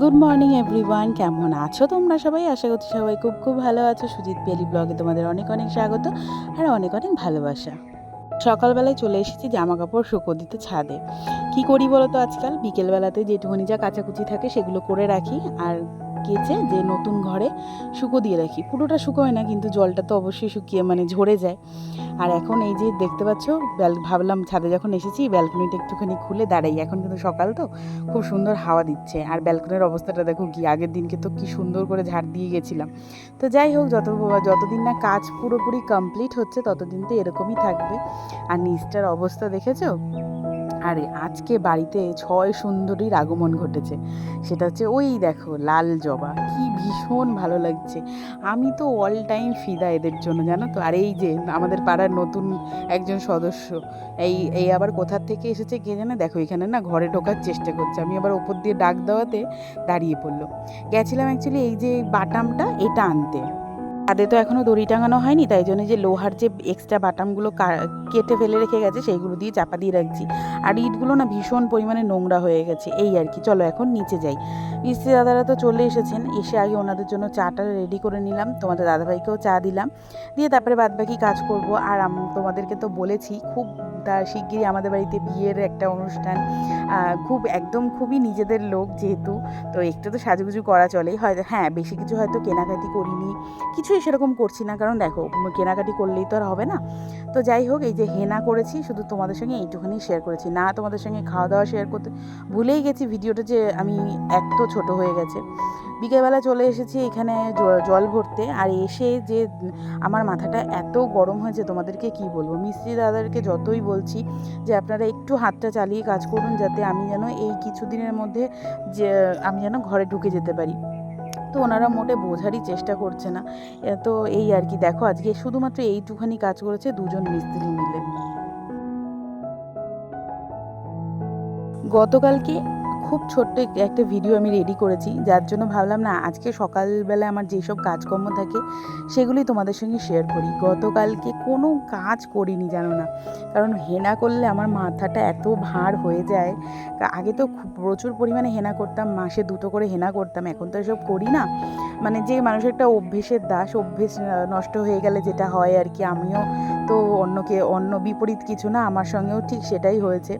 Good morning everyone কেমন আছো তোমরা সবাই? আশা করছি সবাই খুব খুব ভালো আছো। সুজিত পেলি ব্লগে তোমাদের অনেক অনেক স্বাগত আর অনেক অনেক ভালোবাসা। সকালবেলায় চলে এসেছি জামা কাপড় শুকো দিতে ছাদে। কি করি বলো তো আজকাল? বিকেলবেলাতে যেটুকুনি যা কাচাকুচি থাকে সেগুলো করে রাখি। আর কেচে যে নতুন ঘরে শুকো দিয়ে রাখি। পুরোটা শুকোয় না, কিন্তু জলটা তো অবশ্যই শুকিয়ে মানে ঝরে যায়। আর এখন এই যে দেখতে পাচ্ছ, ব্যাল, ভাবলাম ছাদে যখন এসেছি, ব্যালকনিটা একটুখানি খুলে দাঁড়াই। এখন কিন্তু সকাল তো, খুব সুন্দর হাওয়া দিচ্ছে। আর ব্যালকনির অবস্থাটা দেখো কি, আগের দিনকে তো কি সুন্দর করে ঝাড় দিয়ে গেছিলাম। তো যাই হোক, যত যতদিন না কাজ পুরোপুরি কমপ্লিট হচ্ছে, ততদিন তো এরকমই থাকবে। আর নিচটার অবস্থা দেখেছ? আরে, আজকে বাড়িতে ছয় সুন্দরীর আগমন ঘটেছে। সেটা হচ্ছে ওই দেখো, লাল জবা। কি ভীষণ ভালো লাগছে। আমি তো অল টাইম ফিদা এদের জন্য, জানো তো? আর এই যে আমাদের পাড়ার নতুন একজন সদস্য, এই এই আবার কোথার থেকে এসেছে কে জানে? দেখো, এখানে না ঘরে ঢোকার চেষ্টা করছে। আমি আবার ওপর দিয়ে ডাক দেওয়াতে দাঁড়িয়ে পড়ল। গেছিলাম অ্যাকচুয়ালি এই যে বাটামটা, এটা আনতে। তাদের তো এখনও দড়ি টাঙানো হয়নি, তাই জন্য যে লোহার যে এক্সট্রা বাটামগুলো কেটে ফেলে রেখে গেছে, সেইগুলো দিয়ে চাপা দিয়ে রাখছি। আর ইটগুলো না ভীষণ পরিমাণে নোংরা হয়ে গেছে, এই আর কি। চলো এখন নিচে যাই। মিস্ত্রি দাদারা তো চলে এসেছেন, এসে আগে ওনাদের জন্য চাটা রেডি করে নিলাম, তোমাদের দাদাভাইকেও চা দিলাম। দিয়ে তারপরে বাদবাকি কাজ করব। আর আম- তোমাদেরকে তো বলেছি, খুব শিগগিরই আমাদের বাড়িতে বিয়ের একটা অনুষ্ঠান। খুব একদম খুবই নিজেদের লোক যেহেতু, তো একটু তো সাজুগুজু করা চলেই। হয়তো হ্যাঁ বেশি কিছু হয়তো কেনাকাটি করিনি। কিছুই সেরকম করছি না। কারণ দেখো, কেনাকাটি করলেই তো আর হবে না। তো যাই হোক, এই যে হেনা করেছি, শুধু তোমাদের সঙ্গে এইটুখানি শেয়ার করেছি। না তোমাদের সঙ্গে খাওয়া দাওয়া শেয়ার করতে ভুলেই গেছি ভিডিওটা যে আমি এক তো ছোটো হয়ে গেছে। বিকেলবেলা চলে এসেছি এখানে জল ভরতে। আর এসে যে আমার মাথাটা এত গরম হয়েছে, তোমাদেরকে কি বলব? মিস্ত্রি দাদাদেরকে যতই বলছি যে, আপনারা একটু হাতটা চালিয়ে কাজ করুন, যাতে আমি যেন এই কিছুদিনের মধ্যে যে, আমি যেন ঘরে ঢুকে যেতে পারি। তো ওনারা মোটে বোঝারই চেষ্টা করছে না। তো এই আর কি, দেখো আজকে শুধুমাত্র এইটুখানি কাজ করেছে দুজন মিস্ত্রি মিলে। গতকালকে খুব ছোট্ট একটা ভিডিও আমি রেডি করেছি। যার জন্য ভাবলাম, না, আজকে সকালবেলা আমার যেসব কাজকর্ম থাকে সেগুলি তোমাদের সঙ্গে শেয়ার করি। গতকালকে কোনো কাজ করিনি, জানো না। কারণ হেনা করলে আমার মাথাটা এত ভার হয়ে যায়। আগে তো খুব প্রচুর পরিমাণে হেনা করতাম, মাসে দুটো করে হেনা করতাম, এখন তো এসব করি না। মানে যে মানুষের একটা অভ্যেসের দাস, অভ্যেস নষ্ট হয়ে গেলে যেটা হয় আর কি, আমিও তো অন্যকে, অন্য বিপরীত কিছু না, আমার সঙ্গেও ঠিক সেটাই হয়েছে।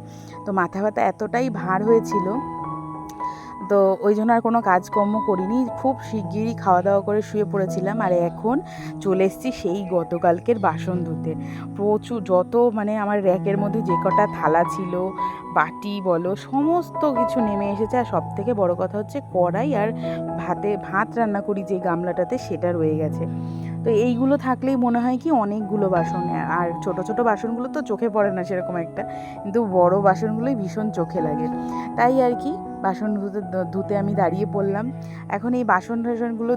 তো মাথা ব্যথা এতটাই ভার হয়েছিল তো ওই জন্য আর কোনো কাজকর্ম করিনি। খুব শিগগিরই খাওয়া দাওয়া করে শুয়ে পড়েছিলাম আর এখন চলে এসেছি সেই গতকালকের বাসন ধুতে। প্রচুর যত মানে আমার র্যাকের মধ্যে যে কটা থালা ছিল, বাটি বলো, সমস্ত কিছু নেমে এসেছে। আর সব থেকে বড় কথা হচ্ছে কড়াই আর ভাতে ভাত রান্না করি যে গামলাটাতে সেটা রয়ে গেছে। তো এইগুলো থাকলেই মনে হয় কি অনেকগুলো বাসন, আর ছোট ছোট বাসনগুলো তো চোখে পড়ে না সেরকম একটা, কিন্তু বড় বাসনগুলোই ভীষণ চোখে লাগে। তাই আর কি বাসন ধুতে ধুতে আমি দাঁড়িয়ে পড়লাম। এখন এই বাসন টাসনগুলো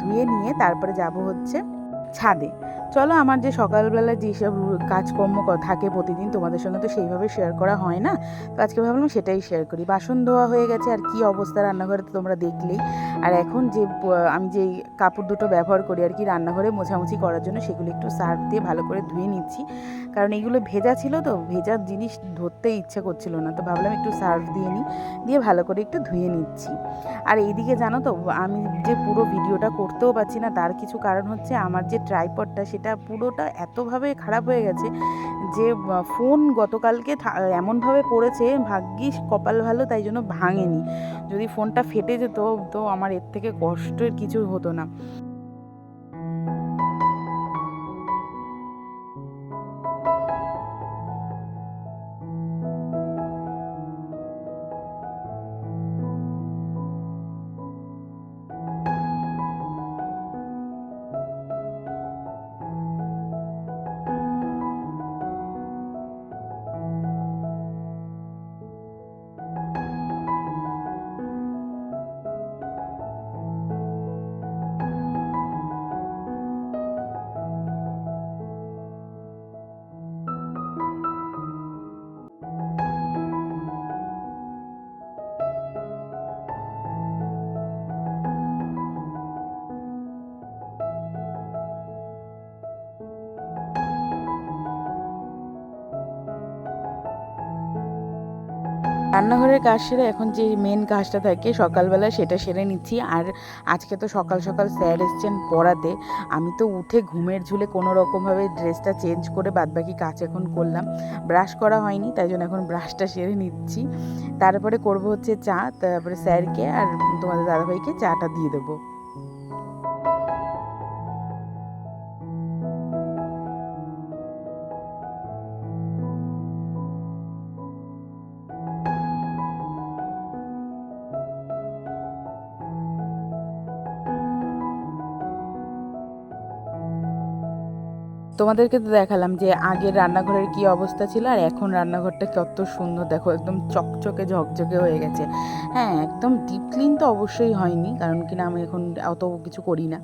ধুয়ে নিয়ে তারপরে যাব হচ্ছে ছাদে। চলো আমার যে সকালবেলা যেসব কাজকর্ম থাকে প্রতিদিন, তোমাদের সঙ্গে তো সেইভাবে শেয়ার করা হয় না। তো আজকে ভাবলাম সেটাই শেয়ার করি। বাসন ধোয়া হয়ে গেছে, আর কি অবস্থা রান্নাঘরে তো তোমরা দেখলেই আর এখন যে আমি যেই কাপড় দুটো ব্যবহার করি আর কি রান্নাঘরে মোছামুছি করার জন্য, সেগুলো একটু সার্ফ দিয়ে ভালো করে ধুয়ে নিচ্ছি। কারণ এইগুলো ভেজা ছিল তো, ভেজা জিনিস ধরতে ইচ্ছা করছিল না। তো ভাবলাম একটু সার্ফ দিয়ে নিই, দিয়ে ভালো করে একটু ধুয়ে নিচ্ছি। আর এইদিকে জানো তো, আমি যে পুরো ভিডিওটা করতেও পারছি না, তার কিছু কারণ হচ্ছে আমার যে ট্রাইপডটা সেটা পুরোটা এতভাবে খারাপ হয়ে গেছে যে ফোন গতকালকে এমনভাবে পড়েছে, ভাগ্যিস কপাল ভালো, তাই জন্য ভাঙেনি। যদি ফোনটা ফেটে যেত, তো আমার এর থেকে কষ্টের কিছু হতো না। রান্নাঘরের কাজ সেরে এখন যে মেন কাজটা থাকে, সকালবেলা সেটা সেরে নিচ্ছি। আর আজকে তো সকাল সকাল স্যার এসছেন পড়াতে। আমি তো উঠে ঘুমের ঝুলে কোনো রকমভাবে ড্রেসটা চেঞ্জ করে বাদবাকি কাজ এখন করলাম। ব্রাশ করা হয়নি, তাই জন্য এখন ব্রাশটা সেরে নিচ্ছি। তারপরে করব হচ্ছে চা, তারপরে স্যারকে আর তোমাদের দাদাভাইকে চাটা দিয়ে দেবো। তোমাদেরকে তো দেখালাম যে আগের রান্নাঘরের কি অবস্থা ছিল আর এখন রান্নাঘরটা কত সুন্দর। দেখো, একদম চকচকে, ঝকঝকে হয়ে গেছে। হ্যাঁ একদম ডিপ ক্লিন তো অবশ্যই হয়নি, কারণ কিনা আমি এখন অত কিছু করি না।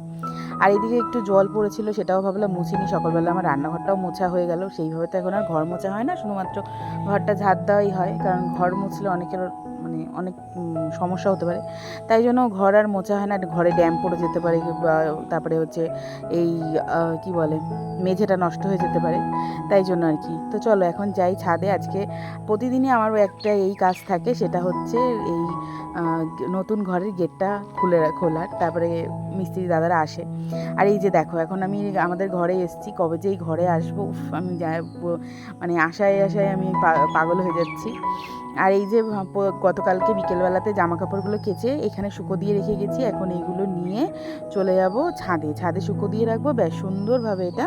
আর এদিকে একটু জল পড়েছিল, সেটাও ভাবলাম মুছিনি। সকালবেলা আমার রান্নাঘরটাও মোছা হয়ে গেল। সেইভাবে তো এখন আর ঘর মোছা হয় না, শুধুমাত্র ঘরটা ঝাড় দেওয়াই হয়, কারণ ঘর মুছলে অনেকের মানে অনেক সমস্যা হতে পারে। তাই জন্য ঘর আর মোছা হয় না ঘরে ড্যাম পড়ে যেতে পারে বা তারপরে হচ্ছে এই কি বলে মেঝেটা নষ্ট হয়ে যেতে পারে তাই জন্য আর কি। তো চলো এখন যাই ছাদে আজকে প্রতিদিনই আমার একটা এই কাজ থাকে সেটা হচ্ছে এই নতুন ঘরের গেটটা খুলে খোলার তারপরে মিস্ত্রি দাদারা আসে। আর এই যে দেখো এখন আমি আমাদের ঘরে এসেছি কবে যে এই ঘরে আসব উফ, আমি মানে আশায় আশায় আমি পাগল হয়ে যাচ্ছি। আর এই যে প- গতকালকে বিকেলবেলাতে জামা কাপড়গুলো কেচে এখানে শুকো দিয়ে রেখে গেছি। এখন এইগুলো নিয়ে চলে যাব ছাদে। ছাদে শুকো দিয়ে রাখব। বেশ সুন্দরভাবে এটা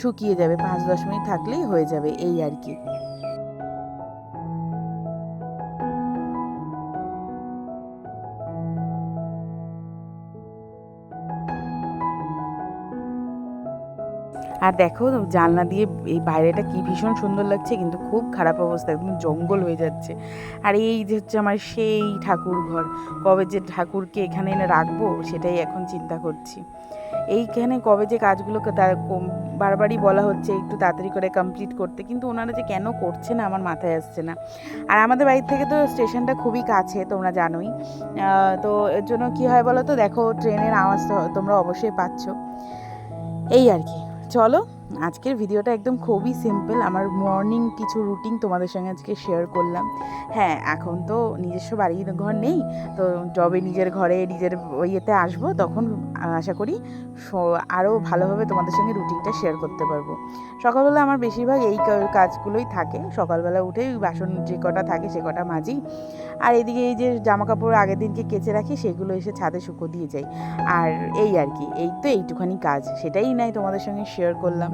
শুকিয়ে যাবে। পাঁচ দশ মিনিট থাকলেই হয়ে যাবে। এই আর কি। আর দেখো, জানলা দিয়ে এই বাইরেটা কি ভীষণ সুন্দর লাগছে, কিন্তু খুব খারাপ অবস্থা, একদম জঙ্গল হয়ে যাচ্ছে। আর এই যে হচ্ছে আমার সেই ঠাকুর ঘর, কবে যে ঠাকুরকে এখানে এনে রাখব, সেটাই এখন চিন্তা করছি। এইখানে কবে যে কাজগুলোকে তা- কম- বারবারই বলা হচ্ছে, একটু তাড়াতাড়ি করে কমপ্লিট করতে, কিন্তু ওনারা যে কেন করছে না, আমার মাথায় আসছে না। আর আমাদের বাড়ি থেকে তো স্টেশনটা খুবই কাছে, তোমরা জানোই। তো এর জন্য কী হয় বলো তো? দেখো, ট্রেনের আওয়াজটা তোমরা অবশ্যই পাচ্ছ। এই আর কি। চলো আজকের ভিডিওটা একদম খুবই সিম্পল আমার মর্নিং কিছু রুটিন তোমাদের সঙ্গে আজকে শেয়ার করলাম। হ্যাঁ এখন তো নিজস্ব বাড়ি ঘর নেই, তো যবে নিজের ঘরে নিজের ইয়েতে আসব, তখন আশা করি আরও ভালোভাবে তোমাদের সঙ্গে রুটিনটা শেয়ার করতে পারব। সকালবেলা আমার বেশিরভাগ এই কাজগুলোই থাকে, সকালবেলা উঠে বাসন যে কটা থাকে সে কটা মাজি, আর এদিকে এই যে জামা কাপড় আগের দিনকে কেচে রাখি, সেগুলো এসে ছাদে শুকো দিয়ে যাই, আর এই আর কি, এই তো এইটুখানি কাজ, সেটাই নাই তোমাদের সঙ্গে শেয়ার করলাম।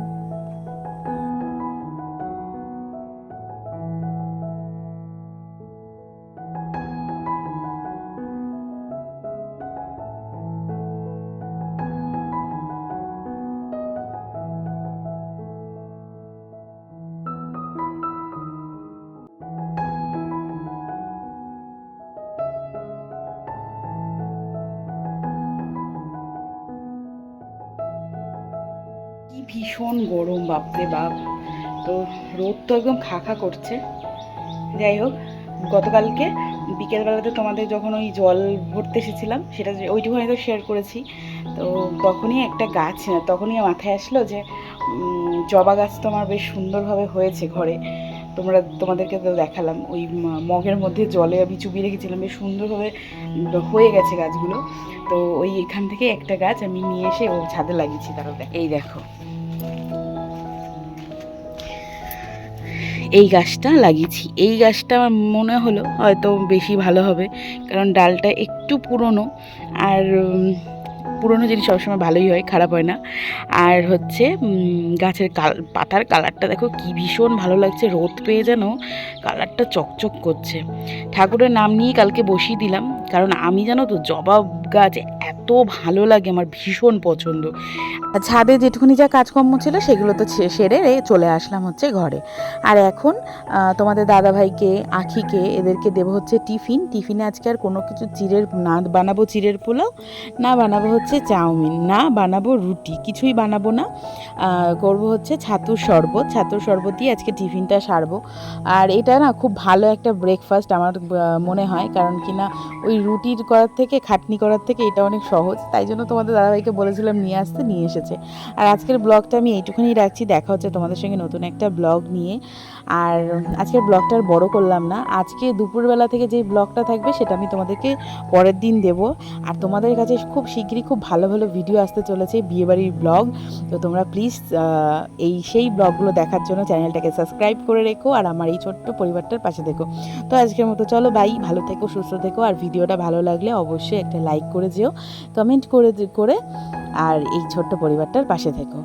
ভীষণ গরম, বাপরে বাপ। তো রোদ তো একদম খা খা করছে। যাই হোক, গতকালকে বিকেলবেলাতে তোমাদের যখন ওই জল ভরতে এসেছিলাম, সেটা ওইটুকুনি তো শেয়ার করেছি। তো তখনই একটা গাছ না তখনই মাথায় আসলো যে জবা গাছ তো আমার বেশ সুন্দরভাবে হয়েছে ঘরে। তোমরা, তোমাদেরকে তো দেখালাম, ওই মগের মধ্যে জলে আমি চুবিয়ে রেখেছিলাম, বেশ সুন্দরভাবে হয়ে গেছে গাছগুলো। তো ওই এখান থেকে একটা গাছ আমি নিয়ে এসে ও ছাদে লাগিয়েছি তারও এই দেখো। এই গাছটা লাগিয়েছি। এই গাছটা আমার মনে হলো হয়তো বেশি ভালো হবে, কারণ ডালটা একটু পুরনো, আর পুরনো জিনিস সবসময় ভালোই হয়, খারাপ হয় না। আর হচ্ছে গাছের কাল, পাতার কালারটা দেখো কি ভীষণ ভালো লাগছে, রোদ পেয়ে যেন কালারটা চকচক করছে। ঠাকুরের নাম নিয়ে কালকে বসিয়ে দিলাম, কারণ আমি জানো তো জবা গাছ এত ভালো লাগে, আমার ভীষণ পছন্দ। ছাদে যেটুকুনি যা কাজকর্ম ছিল সেগুলো তো সেরে চলে আসলাম হচ্ছে ঘরে। আর এখন তোমাদের দাদাভাইকে, আখিকে, এদেরকে দেবো হচ্ছে টিফিন। টিফিনে আজকে আর কোনো কিছু চিড়ের, না বানাবো চিড়ের পোলাও, না বানাবো হচ্ছে চাউমিন, না বানাবো রুটি, কিছুই বানাবো না। করব হচ্ছে ছাতুর শরবত। ছাতুর শরবত দিয়ে আজকে টিফিনটা সারবো। আর এটা না খুব ভালো একটা ব্রেকফাস্ট আমার মনে হয়। কারণ কি না, ওই রুটির করার থেকে, খাটনি করার থেকে এটা অনেক সহজ, তাই জন্য তোমাদের দাদাভাইকে বলেছিলাম নিয়ে আসতে, নিয়ে এসেছে। আর আজকের ব্লগটা আমি এইটুকুনি রাখছি, দেখা হচ্ছে তোমাদের সঙ্গে নতুন একটা ব্লগ নিয়ে। আর আজকের ব্লগটা আর বড় করলাম না, আজকে দুপুরবেলা থেকে যেই ব্লগটা থাকবে সেটা আমি তোমাদেরকে পরের দিন দেব। আর তোমাদের কাছে খুব শীঘ্রই খুব ভালো ভালো ভিডিও আসতে চলেছে বিয়েবাড়ির ব্লগ। তো তোমরা প্লিজ এই সেই ব্লগগুলো দেখার জন্য চ্যানেলটাকে সাবস্ক্রাইব করে রেখো আর আমার এই ছোট্ট পরিবারটার পাশে দেখো। তো আজকের মতো চলো বাই ভালো থেকো, সুস্থ থেকো। আর ভিডিওটা ভালো লাগলে অবশ্যই একটা লাইক করে যেও। কমেন্ট করে করে আর এই ছোট্ট পরিবারটার পাশে থেকো।